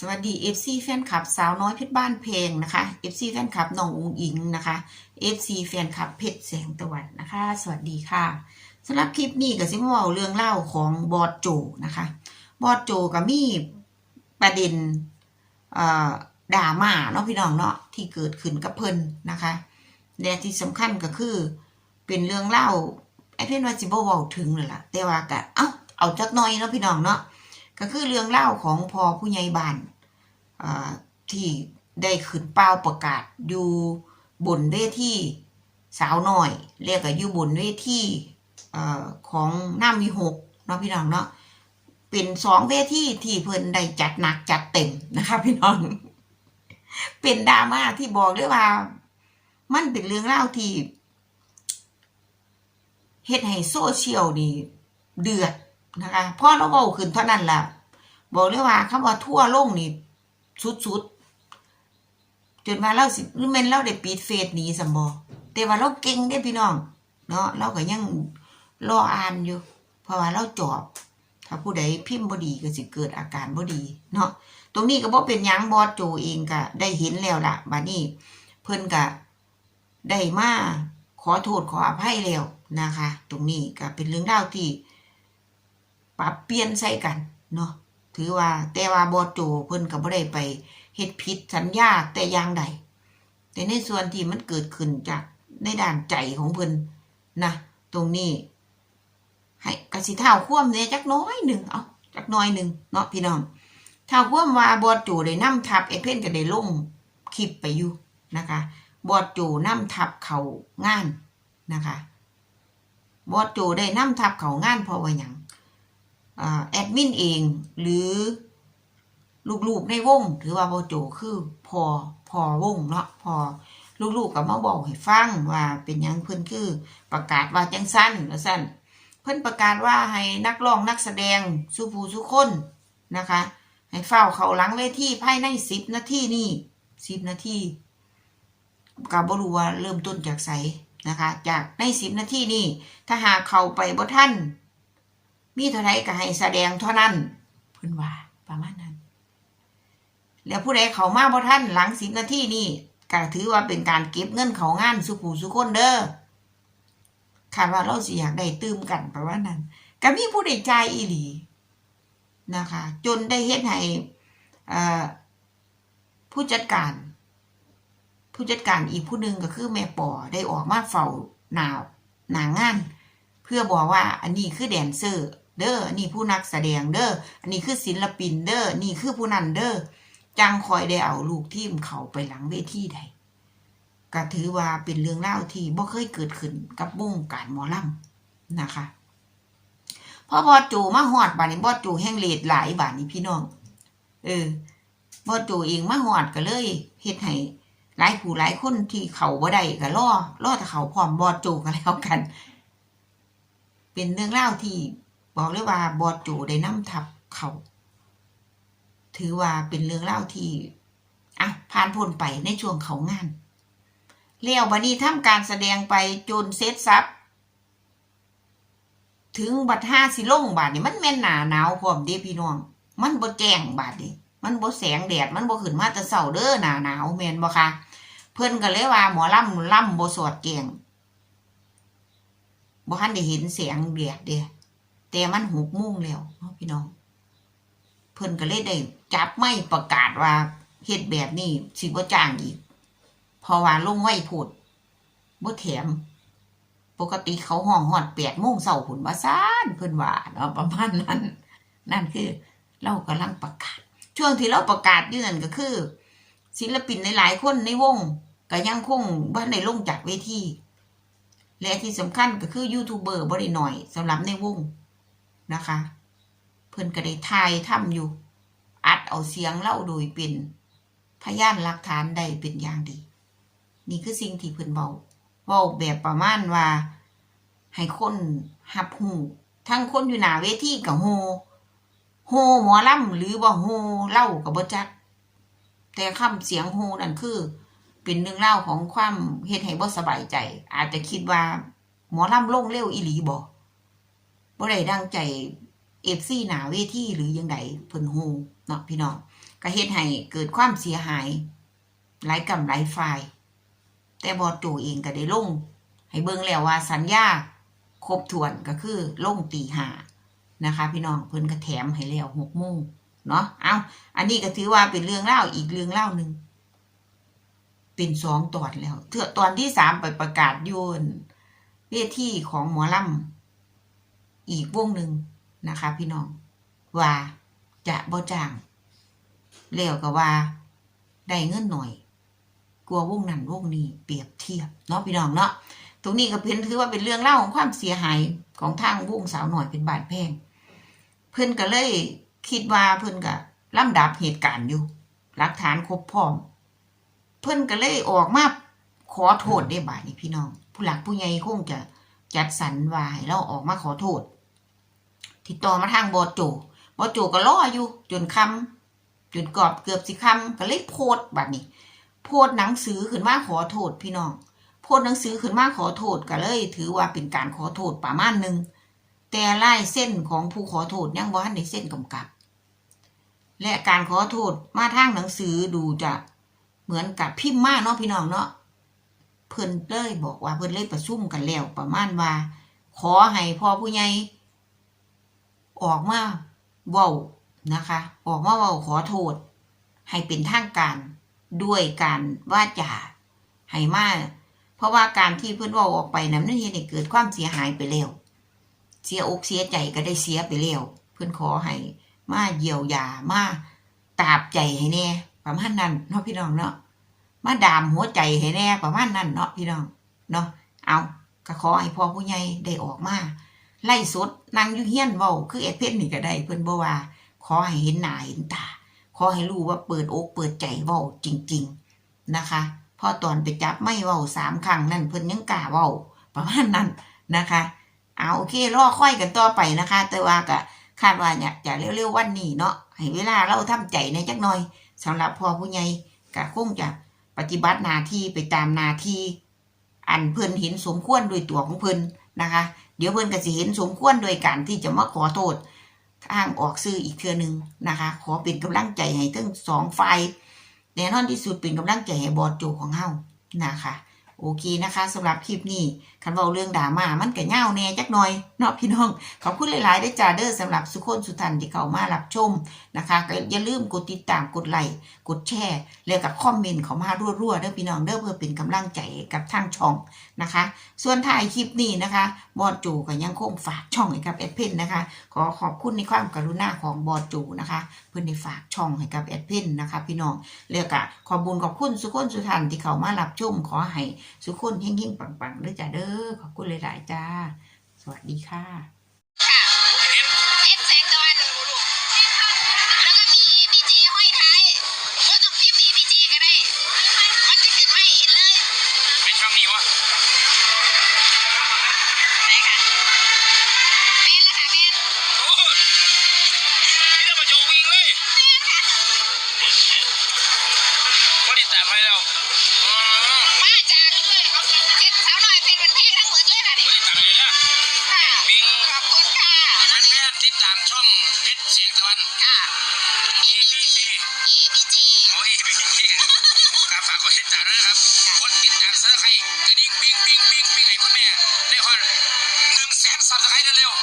สวัสดี FC แฟนคลับสาวน้อยเพชรบ้านเพลงนะคะ FC แฟนคลับน้องอุ้งอิงนะคะ FC แฟนคลับเพชรแสงตะวันนะคะ สวัสดีค่ะสำหรับคลิปนี้ก็สิมาเว้าเรื่องเล่าของบอสโจนะคะ บอสโจก็มีประเด็นเอ่ามาเนาะพี่น้องเนาะที่เกิดขึ้นกับเพิ่นนะคะและที่สำคัญก็คือเป็นเรื่องเล่าไอ้เพื่อนว่าสิบ่เว้าถึงเลยล่ะแต่ว่าก็เอ้าเอาจักหน่อยเนาะพี่น้องเนาะ ก็คือเรื่องเล่าของพอผู้ใหญ่บ้านที่ได้ขึ้นเป้าประกาศอยู่บนเวทีสาวน้อย เรียกว่าอยู่บนเวทีอของน้ามีหกเนาะพี่น้องเนาะเป็นสองเวทีที่เพิ่นได้จัดหนักจัดเต็มนะคะพี่น้อง เป็นดราม่าที่บอกเลยว่า มันเป็นเรื่องเล่าที่เฮ็ดให้โซเชียลนี่เดือด นะคะพอเราเว้าขึ้นเท่านั้นล่ะ บอกเลยว่าคำว่าทั่วโลกนี่สุดๆจนมาเราสิหรือแม่นเราได้ปิดเฟซหนีสัมบอแต่ว่าเราเก่งได้พี่น้อง เนาะเราก็ยังรออ่านอยู่ เพราะว่าเราจอบถ้าผู้ใดพิมพ์บดีก็สิเกิดอาการบดี เนาะตรงนี้ก็บ่เป็นยังบอสโจเองก็ได้เห็นแล้วล่ะบัดนี้เพิ่นก็ได้มาขอโทษขออภัยแล้วนะคะ ตรงนี้ก็เป็นเรื่องราวที่ ปรับเปลี่ยนใส่กันเนาะถือว่าแต่ว่าบอโจเพิ่นก็บ่ได้ไปเฮ็ดผิดสัญญาแต่อย่างใดแต่ในส่วนที่มันเกิดขึ้นจากในด้านใจของเพิ่นนะตรงนี้ ให้กสิเท้าคว่ำเนี่ยจักน้อยหนึ่งเอาจักน้อยหนึ่งเนาะพี่น้องเท้าคว่ำว่าบอโจได้นํทับไอ้เพ่นก็ได้ลงคลิปไปอยู่นะคะบอโจนํทับเขางานนะคะบอโจได้นํทับเขางานเพราะว่าหยังอ่าแอ ดมินเอง หรือลูกๆในวง ถือว่าโบโจคือพอพอวงเนาะพอลูกๆก็มาบอกให้ฟังว่าเป็นยังเพิ่อนคือประกาศว่าจังสั้นว่าสั้นเพิ่อนประกาศว่าให้นักร้องนักแสดงสุผู้สุคนนะคะ ให้เฝ้าเขาหลังเวทีภายในสิบนาทีนี่สิบนาทีก็บ่รู้ว่าเริ่มต้นจากไสนะคะ จากในสิบนาทีนี่ถ้าหากเขาไปบ่ทัน มีเท่าไรก็ให้แสดงเท่านั้นเพิ่นว่าประมาณนั้น แล้วผู้ใดเขามาบ่ท่านหลังสิบนาทีนี่ก็ถือว่าเป็นการเก็บเงินเขางานสุผู้สุคนเด้อคาดว่าเราสิอยากได้ตื้มกันประมาณนั้นก็มีผู้ใดจ่ายอีหลีนะคะ จนได้เฮ็ดให้ผู้จัดการ ผู้จัดการอีกผู้หนึ่งก็คือแม่ปอได้ออกมาเฝ้าหนาวหนางาน เพื่อบอกว่าอันนี้คือแดนเซอร์ เด้อนนี้ผู้นักแสดงเด้ออันนี้คือศิลปินเด้อนี่คือผู้นั้นเด้อจังคอยได้เอาลูกทีมเขาไปหลังเวทีใดก็ถือว่าเป็นเรื่องเล่าที่บ่เคยเกิดขึ้นกับวงการหมอลำนะคะพอบอจูมาฮอดบาดนี้บอจูแห้งเลดหลายบาดนี้พี่น้อง เออบอจูเองมาฮอดก็เลยเฮ็ดให้หลายผู้หลายคนที่เขาบ่ได้ก็รอรอแต่เขาพร้อมบอจูก็แล้วกัน เป็นเรื่องเล่าที่ บอกเลยว่าบอดโจได้นำทับเขาถือว่าเป็นเรื่องเล่าที่อะผ่านพ้นไปในช่วงเขางานเลี้ยวบันนี้ทำการแสดงไปจนเซตซับถึงบัดห้าสิลงบาทนี่มันแม่นหนาหนาวพร้อมเด้พี่น้อง มันบ่แจ้งบาดนี่มันบ่แสงแดดมันบ่ขึ้นมาแต่เช้าเด้อหนาหนาวแม่นบ่คะเพิ่นก็เลยว่าหมอลำล่ำบ่สอดแกงบ่ทันได้เห็นแสงแดดเด้ แต่มันหกโมงแล้วเนาะพี่น้อง เพิ่นก็เลยได้จับไม่ประกาศว่าเฮ็ดแบบนี้สิบ่จ้างอีก เพราะว่าลงไว้พูดบ่แถม ปกติเขาห้องฮอดแปดโมงเช้าพุ่นว่าซ่านเพิ่นว่าเนาะประมาณนั้น นั่นคือ เรากำลังประกาศ ช่วงที่เราประกาศอยู่นั่นก็คือ ศิลปินหลายๆคนในวงก็ยังคงบ่ได้ลงจากเวทีและที่สำคัญก็คือยูทูบเบอร์บ่ได้หน่อยสำหรับในวง นะคะ เพิ่นก็ได้ทายทำอยู่ อัดเอาเสียงเล่าโดยเป็นพยานหลักฐานได้เป็นอย่างดี นี่คือสิ่งที่เพิ่นเว้าเว้าแบบประมาณว่า ให้คนหับหูทั้งคนอยู่หน้าเวทีกับโฮโฮหมอลำหรือว่าโฮเล่ากับบ่จัก แต่คำเสียงโฮนั่นคือ เป็นเรื่งเล่าของความเฮ็ดให้บ่สบายใจ อาจจะคิดว่า หมอลำลงเร็วอีหลีบ่ บ่ได้ดังใจเอฟซีหนาเวทีหรือยังไงเพิ่นฮูเนาะพี่น้องก็เฮ็ดให้เกิดความเสียหาย หลายกำหลายฝ่าย แต่บอโจเองก็ได้ลง ให้เบิ่งแล้วว่าสัญญาครบถ้วนก็คือลงตีหานะคะ พี่น้องเพิ่นก็แถมให้แล้วหกโมงเนาะเอาอันนี้ก็ถือว่าเป็นเรื่องเล่าอีกเรื่องเล่าหนึ่งเป็นสองตอนแล้วเถือตอนที่สามไปประกาศโยนเวทีของหมอลำ อีกวงหนึ่งนะคะ พี่น้องว่าจะบ่จ้างแล้วก็ว่าได้เงินหน่อย กลัววงนั้นวงนี้เปรียบเทียบเนาะพี่น้องเนาะตรงนี้ก็เป็นถือว่าเป็นเรื่องเล่าของความเสียหายของทางวงสาวหน่อยเป็นบาดแพงเพื่อนก็เลยคิดว่าเพื่อนก็ลำดับเหตุการณ์อยู่ หลักฐานครบพร้อม เพื่อนก็เลยออกมาขอโทษได้บ่ายนี้พี่น้อง ผู้หลักผู้ใหญ่คงจะจัดสรรว่ายแล้วออกมาขอโทษ ติดต่อมาทางบอโจบอโจก็รออยู่ จนคำจนกรอบเกือบสิคำก็เลยโพสต์บัดนี้ โพสต์หนังสือขึ้นมาขอโทษพี่น้อง โพสต์หนังสือขึ้นมาขอโทษก็เลย ถือว่าเป็นการขอโทษประมาณหนึ่งแต่ลายเส้นของผู้ขอโทษยังบ่ทันได้เส้นกำกับ และการขอโทษมาทางหนังสือดูจะเหมือนกับพิมพ์มาเนาะพี่น้องเนาะเพิ่นเลยบอกว่าเพิ่นเลยประชุมกันแล้วประมาณว่า ขอให้พ่อผู้ใหญ่ ออกมาเว้านะคะ ออกมาเว้าขอโทษ ให้เป็นทางการด้วยการว่าจาให้มาเพราะว่าการที่เพิ่อนว้าออกไปนั้นมันเฮ็ดให้เกิดความเสียหายไปแล้วเสียอกเสียใจก็ได้เสียไปแล้วเพื่อนขอให้มาเยียวยามาตาบใจให้แน่ประมาณนั้นเนาะพี่น้องเนาะมาดามหัวใจให้แน่ประมาณนั้นเนาะพี่น้องเนาะเอาก็ขอให้พ่อผู้ใหญ่ได้ออกมา ไล่สดนางอยู่เฮียนเว้าคือเอเพชรนี่ก็ได้เพิ่นบ่ว่า ขอให้เห็นหน้าเห็นตา ขอให้รู้ว่าเปิดอกเปิดใจเว้าจริง ๆนะคะพอตอนไปจับไม่เว้าสามครั้งนั่นเพิ่นยังกล้าเว้าประมาณนั้นนะคะ เอาโอเครอค่อยกันต่อไปนะคะ แต่ว่าก็คาดว่าเนี่ยจะเร็วๆวันนี้เนาะให้เวลาเราทำใจในจักหน่อยสำหรับพ่อผู้ใหญ่ก็คงจะปฏิบัติหน้าที่ไปตามหน้าที่ อันเพิ่นเห็นสมควรโดวยตัวของเพิ่นนะคะ เดี๋ยวเพิ่นก็สิเห็นสมควรโดยการที่จะมาขอโทษทางออกซื้ออีกเทือหนึงนะคะ ขอเป็นกำลังใจให้ทั้งสองฝ่ายแน่นอนที่สุดเป็นกำลังใจให้บอดโจของเฮานะคะ โอเคนะคะสำหรับคลิปนี้คันเว้าเรื่องดราม่ามันก็เง่าแน่จักหน่อยเนาะพี่น้องขอบคุณหลายๆได้จ้าเด้อสำหรับสุกคนสุทันที่เข้ามารับชมนะคะก็อย่าลืมกดติดตามกดไลค์กดแชร์แล้วก็คอมเมนต์เข้ามารัวๆเด้อพี่น้องเด้อเพื่อเป็นกำลังใจกับทางช่องนะคะ ส่วนท้ายคลิปนี้นะคะ บอสจูก็ยังคงฝากช่องให้กับแอดเพนนะคะ ขอขอบคุณในความกรุณาของบอสจูนะคะ พื่อนได้ฝากช่องให้กับแอดเพนนะคะพี่น้องเรียกอะขอบุญขอบคุณสุขคนสุทันที่เข้ามารับชมขอให้สุขคนเฮงๆปังๆเด้อจ้าเด้อขอบคุณหลายๆจ้า สวัสดีค่ะ ชรเสียงตะวันค่ะ ABC APJ โอ้ย ABC ครับฝากกดติดตามด้วยนะครับกดติดตามซับสไครต์กระดิ่งปิ้งปิ้งปิ้งปิ้งให้คุณแม่